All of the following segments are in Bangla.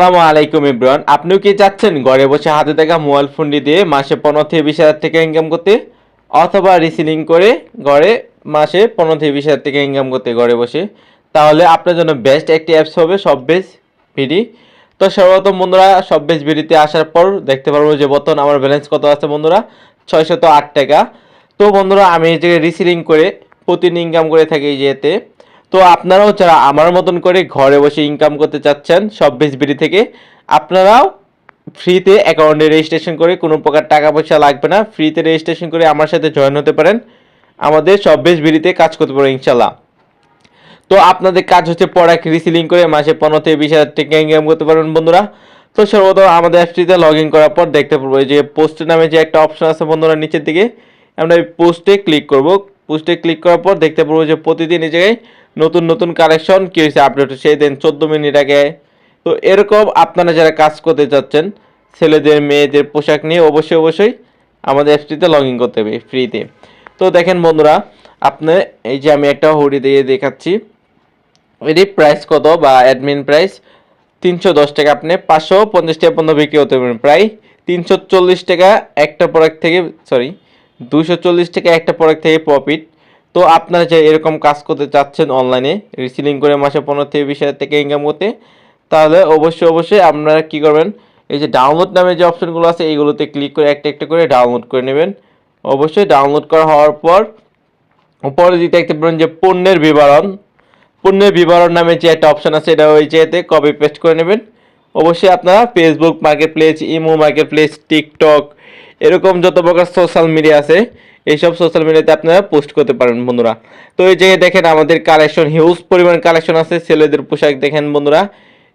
আসসালামু আলাইকুম কি চাচ্ছেন ঘরে বসে হাতে থাকা মোবাইল ফোনটি দিয়ে মাসে পনেরো থেকে বিশ হাজার টাকা ইনকাম করতে? অথবা রিসিলিং করে ঘরে মাসে পনেরো থেকে বিশ হাজার টাকা ইনকাম করতে ঘরে বসে? তাহলে আপনার জন্য বেস্ট একটি অ্যাপস হবে সববেজ ভিডি তো সর্বপ্রথম বন্ধুরা সববেজ ভিডিতে আসার পর দেখতে পারব যে বর্তমান আমার ব্যালেন্স কত আছে বন্ধুরা? ছয়শত আট টাকা। তো বন্ধুরা, আমি যে রিসিলিং করে প্রতিদিন ইনকাম করে থাকি যেতে তো আপনারাও যারা আমার মতন করে ঘরে বসে ইনকাম করতে চাচ্ছেন, সব বিড়ি থেকে, আপনারাও ফ্রিতে অ্যাকাউন্টে রেজিস্ট্রেশন করে কোনো প্রকার টাকা পয়সা লাগবে না। ফ্রিতে রেজিস্ট্রেশন করে আমার সাথে জয়েন হতে পারেন। আমাদের সব বিড়িতে কাজ করতে পারেন ইনশাল্লাহ তো আপনাদের কাজ হচ্ছে প্রোডাক্ট রিসিলিং করে মাসে পনেরো থেকে বিশ হাজার টাকা ইনকাম করতে পারবেন বন্ধুরা। তো সর্বপ্রথম আমাদের অ্যাপটিতে লগ ইন করার পর দেখতে পারব যে পোস্ট নামে যে একটা অপশন আছে বন্ধুরা নিচের দিকে, আমরা এই পোস্টে ক্লিক করব। পোস্টে ক্লিক করার পর দেখতে পারব যে প্রতিদিন এই জায়গায় নতুন নতুন কালেকশন কি হয়েছে আপডেট সেই দিন চোদ্দ মিনিট আগে। তো এরকম আপনারা যারা কাজ করতে চাচ্ছেন, ছেলেদের, মেয়েদের পোশাক নিয়ে অবশ্যই অবশ্যই আমাদের অ্যাপটিতে লগ ইন করতে হবে ফ্রিতে তো দেখেন বন্ধুরা, আপনি এই যে আমি একটা হুডি দিয়ে দেখাচ্ছি। এটি প্রাইস কত বা অ্যাডমিন প্রাইস তিনশো দশ টাকা। আপনি পাঁচশো পঞ্চাশ টাকা পর্যন্ত বিক্রি হতে পারবেন। প্রায় তিনশো চল্লিশ টাকা একটা প্রোডাক্ট থেকে সরি দুশো চল্লিশ টাকা একটা প্রোডাক্ট থেকে প্রফিট তো আপনারা যে এরকম কাজ করতে চাচ্ছেন অনলাইনে রিসিলিং করে মাসে পনেরো থেকে বিশ হাজার টাকা ইনকাম করতে, তাহলে অবশ্যই অবশ্যই আপনারা কী করবেন, এই যে ডাউনলোড নামে যে অপশনগুলো আছে, এইগুলোতে ক্লিক করে একটা একটা করে ডাউনলোড করে নেবেন। অবশ্যই ডাউনলোড করা হওয়ার পর, পরে দিতে দেখতে পারেন যে পণ্যের বিবরণ। পণ্যের বিবরণ নামে যে একটা অপশন আছে, এটা ওই যেতে কপি পেস্ট করে নেবেন। অবশ্যই আপনারা Facebook marketplace Imo marketplace TikTok এরকম যত প্রকার সোশ্যাল মিডিয়া আছে, এইসব সোশ্যাল মিডিয়াতে আপনারা পোস্ট করতে পারেন বন্ধুরা। তো এই জায়গায় দেখেন আমাদের কালেকশন হিউজ পরিমাণ কালেকশন আছে, ছেলেদের পোশাক দেখেন বন্ধুরা।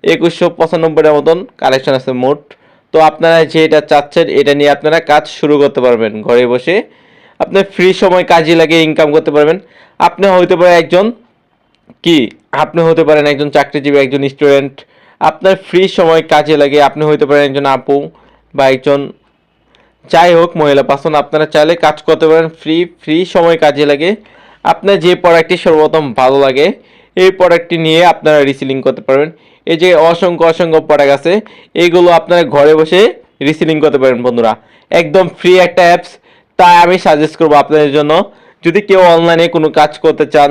একুশশো পঁচানব্বইটার মতন কালেকশন আছে মোট। তো আপনারা যে এটা চাচ্ছেন, এটা নিয়ে আপনারা কাজ শুরু করতে পারবেন ঘরে বসে। আপনার ফ্রি সময় কাজে লাগিয়ে ইনকাম করতে পারবেন। আপনি হইতে পারে একজন কি? আপনি হতে পারেন একজন চাকরিজীবী, একজন স্টুডেন্ট আপনার ফ্রি সময় কাজে লাগে আপনি হতে পারেন একজন আপু বা একজন যাই হোক, মহিলা পার্সন, আপনারা চাইলে কাজ করতে পারেন ফ্রি ফ্রি সময় কাজে লাগে। আপনার যে প্রোডাক্টটি সর্বপ্রথম ভালো লাগে, এই প্রোডাক্টটি নিয়ে আপনারা রিসিলিং করতে পারবেন। এই যে অসংখ্য অসংখ্য প্রোডাক্ট আছে, এইগুলো আপনারা ঘরে বসে রিসিলিং করতে পারেন বন্ধুরা। একদম ফ্রি একটা অ্যাপস তাই আমি সাজেস্ট করব আপনাদের জন্য। যদি কেউ অনলাইনে কোনো কাজ করতে চান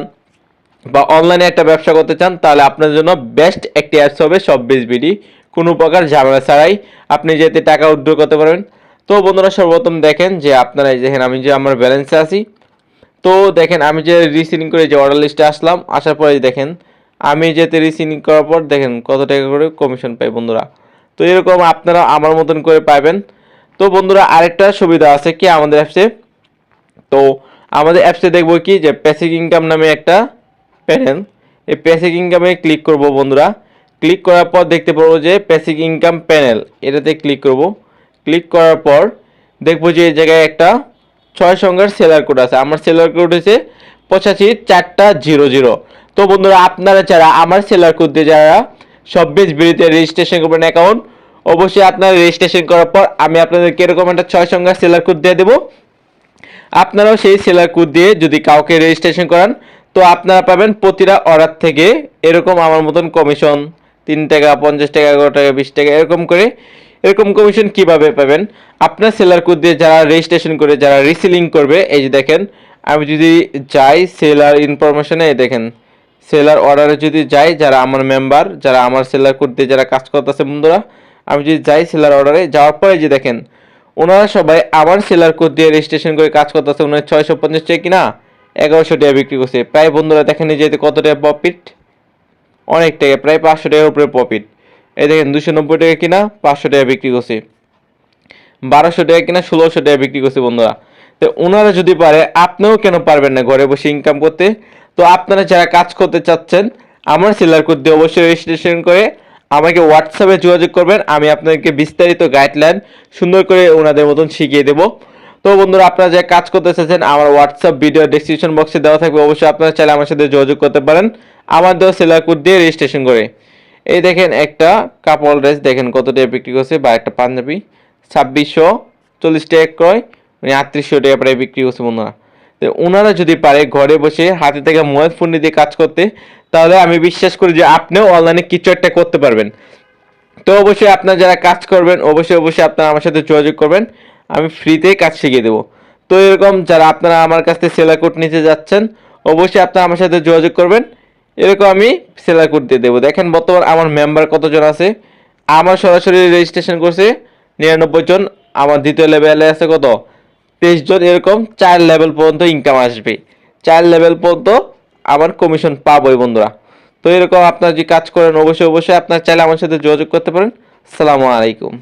বা অনলাইনে একটা ব্যবসা করতে চান, তাহলে আপনার জন্য বেস্ট একটি অ্যাপস হবে, সব বিডি কোনো প্রকার ঝামেলা ছাড়াই আপনি যেতে টাকা উইথড্র করতে পারবেন তো বন্ধুরা, সর্বপ্রথম দেখেন যে আপনারা এই দেখেন, আমি যে আমার ব্যালেন্সে আছি, তো দেখেন আমি যে রিসিলিং করে যে অর্ডার লিস্টে আসলাম, আসার পরে দেখেন, আমি যেতে রিসিলিং করার পর দেখেন কত টাকা করে কমিশন পাই বন্ধুরা। তো এরকম আপনারা আমার মতন করে পাবেন তো বন্ধুরা, আরেকটা সুবিধা আছে কি আমাদের অ্যাপসে? তো আমাদের অ্যাপসে দেখব কি যে প্যাসিক ইনকাম নামে একটা প্যানেল, এই প্যাসিক ইনকামে ক্লিক করব বন্ধুরা। ক্লিক করার পর দেখতে পারব যে প্যাসিক ইনকাম প্যানেল এটাতে ক্লিক করব। ক্লিক করার পর দেখব যে এই জায়গায় একটা ছয় সংখ্যার সেলার কোড আছে। আমার সেলার কোড হচ্ছে পঁচাশি চারটা জিরো জিরো। তো বন্ধুরা, আপনারা যারা আমার সেলার কোড দিয়ে যারা সব্বিশ বিড়িতে রেজিস্ট্রেশন করবেন অ্যাকাউন্ট অবশ্যই আপনারা রেজিস্ট্রেশন করার পর আমি আপনাদেরকে এরকম একটা ছয় সংখ্যার সেলার কোড দিয়ে দেবো। আপনারাও সেই সেলার কোড দিয়ে যদি কাউকে রেজিস্ট্রেশন করান, তো আপনারা পাবেন প্রতিটা অর্ডার থেকে এরকম আমার মতন কমিশন তিন টাকা, পঞ্চাশ টাকা, এগারো টাকা, বিশ টাকা, এরকম করে এরকম কমিশন কীভাবে পাবেন? আপনার সেলার কোড দিয়ে যারা রেজিস্ট্রেশন করে, যারা রিসিলিং করবে, এই যে দেখেন, আমি যদি যাই সেলার ইনফরমেশনে দেখেন সেলার অর্ডারে যদি যাই, যারা আমার মেম্বার যারা আমার সেলার কোড দিয়ে যারা কাজ করতেছে, বন্ধুরা, আমি যদি যাই সেলার অর্ডারে যাওয়ার পরে যে দেখেন, ওনারা সবাই আমার সেলার কোড দিয়ে রেজিস্ট্রেশন করে কাজ করতেছে ওনার ছয়শো পঞ্চাশ টাকা কিনা, এগারোশো টাকা বিক্রি করছে। প্রায় বন্ধুরা দেখেন যে কত টাকা প্রফিট অনেক টাকা, প্রায় পাঁচশো টাকার উপরে প্রফিট এই দেখেন দুশো নব্বই টাকা কিনা, পাঁচশো টাকা বিক্রি করছি। বারোশো টাকা কিনা, ষোলোশো টাকা বিক্রি করছে, বন্ধুরা। তো ওনারা যদি পারে, আপনিও কেন পারবেন না ঘরে বসে ইনকাম করতে? তো আপনারা যারা কাজ করতে চাচ্ছেন, আমার সেলার কোড দিয়ে অবশ্যই রেজিস্ট্রেশন করে আমাকে হোয়াটসঅ্যাপে যোগাযোগ করবেন। আমি আপনাদেরকে বিস্তারিত গাইডলাইন সুন্দর করে ওনাদের মতন শিখিয়ে দেবো। তো বন্ধুরা, আপনারা যে কাজ করতে চাচ্ছেন, আমার হোয়াটসঅ্যাপ ভিডিও ডেসক্রিপশন বক্সে দেওয়া থাকবে। অবশ্যই আপনারা চাইলে আমার সাথে যোগাযোগ করতে পারেন। আমার দেওয়া সেলার কোড দিয়ে রেজিস্ট্রেশন করে। এই দেখেন একটা কাপড় ড্রেস, দেখেন কত টাকা বিক্রি করছে, বা একটা পাঞ্জাবি। ছাব্বিশশো চল্লিশ টাকা ক্রয় মানে আটত্রিশশো টাকা প্রায় বিক্রি করছে বন্ধুরা। তো ওনারা যদি পারে ঘরে বসে হাতে থেকে মোবাইল ফোন দিয়ে কাজ করতে, তাহলে আমি বিশ্বাস করি যে আপনিও অনলাইনে কিছু একটা করতে পারবেন। তো অবশ্যই আপনারা যারা কাজ করবেন, অবশ্যই অবশ্যই আপনারা আমার সাথে যোগাযোগ করবেন। আমি ফ্রিতে কাজ শিখিয়ে দেবো। তো এরকম যারা আপনারা আমার কাছ থেকে সেলার কোড নিতে যাচ্ছেন, অবশ্যই আপনারা আমার সাথে যোগাযোগ করবেন। এরকম আমি সেলার কোড দিয়ে দেবো। দেখেন বর্তমান আমার মেম্বার কতজন আছে? আমার সরাসরি রেজিস্ট্রেশন করছে নিরানব্বই জন, আমার দ্বিতীয় লেভেলে আছে কত? তেইশ জন, এরকম চার লেভেল পর্যন্ত ইনকাম আসবে। চার লেভেল পর্যন্ত আমার কমিশন পাবোই বন্ধুরা। তো এরকম আপনারা যে কাজ করেন, অবশ্যই অবশ্যই আপনার চাইলে আমার সাথে যোগাযোগ করতে পারেন। সালামু আলাইকুম।